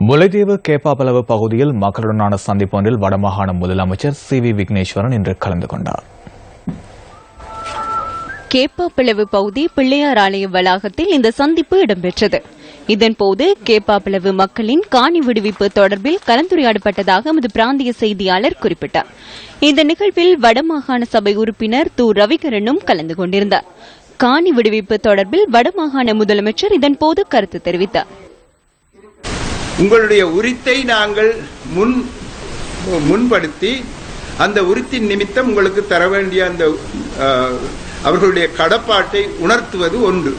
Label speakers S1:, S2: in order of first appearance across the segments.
S1: முல்லைத்தீவு கேப்பாபலவு பகுதியில் மக்களுடனான சந்திப்பு ஒன்றில் வடமாகாண முதலமைச்சர் சி வி விக்னேஸ்வரன் இன்று கலந்து கொண்டார்.
S2: கேப்பாப்பிளவு பகுதி பிள்ளையார் ஆலய வளாகத்தில் இந்த சந்திப்பு இடம்பெற்றது. இதன்போது கேப்பாப்பிளவு மக்களின் காணி விடுவிப்பு தொடர்பில் கலந்துரையாடப்பட்டதாக எமது பிராந்திய செய்தியாளர் குறிப்பிட்டார். இந்த நிகழ்வில் வடமாகாண சபை உறுப்பினர் து ரவிகரனும் கலந்து கொண்டிருந்தார். காணி விடுவிப்பு தொடர்பில் வடமாகாண முதலமைச்சர் இதன்போது கருத்து தெரிவித்தார்.
S3: உங்களுடைய உரித்தை நாங்கள் முன் முன்படுத்தி அந்த உரித்தின் நிமித்தம் உங்களுக்கு தர வேண்டிய அந்த அவர்களுடைய கடப்பாட்டை உணர்த்துவது ஒன்று.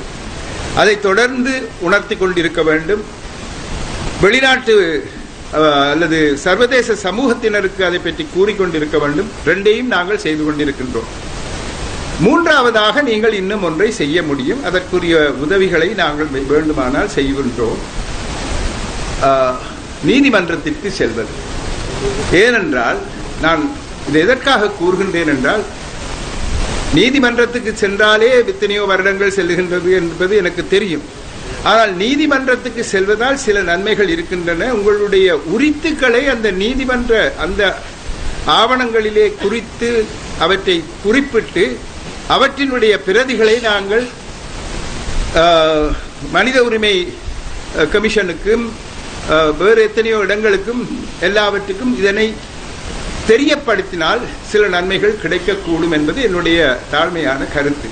S3: அதை தொடர்ந்து உணர்த்தி கொண்டிருக்க வேண்டும். வெளிநாட்டு அல்லது சர்வதேச சமூகத்தினருக்கு அதை பற்றி கூறிக்கொண்டிருக்க வேண்டும். ரெண்டையும் நாங்கள் செய்து கொண்டிருக்கின்றோம். மூன்றாவதாக நீங்கள் இன்னும் ஒன்றை செய்ய முடியும். அதற்குரிய உதவிகளை நாங்கள் வேண்டுமானால் செய்கின்றோம். நீதிமன்றத்திற்கு செல்வது. ஏனென்றால் நான் இது எதற்காக கூறுகின்றேன் என்றால் நீதிமன்றத்துக்கு சென்றாலே எத்தனையோ வருடங்கள் செல்லுகின்றது என்பது எனக்கு தெரியும். ஆனால் நீதிமன்றத்துக்கு செல்வதால் சில நன்மைகள் இருக்கின்றன. உங்களுடைய உரித்துக்களை அந்த நீதிமன்ற அந்த ஆவணங்களிலே குறித்து அவற்றை குறிப்பிட்டு அவற்றினுடைய பிரதிகளை நாங்கள் மனித உரிமை கமிஷனுக்கும் வேறு எத்தனையோ இடங்களுக்கும் எல்லாவற்றுக்கும் இதனை தெரியப்படுத்தினால் சில நன்மைகள் கிடைக்கக்கூடும் என்பது என்னுடைய தாழ்மையான கருத்து.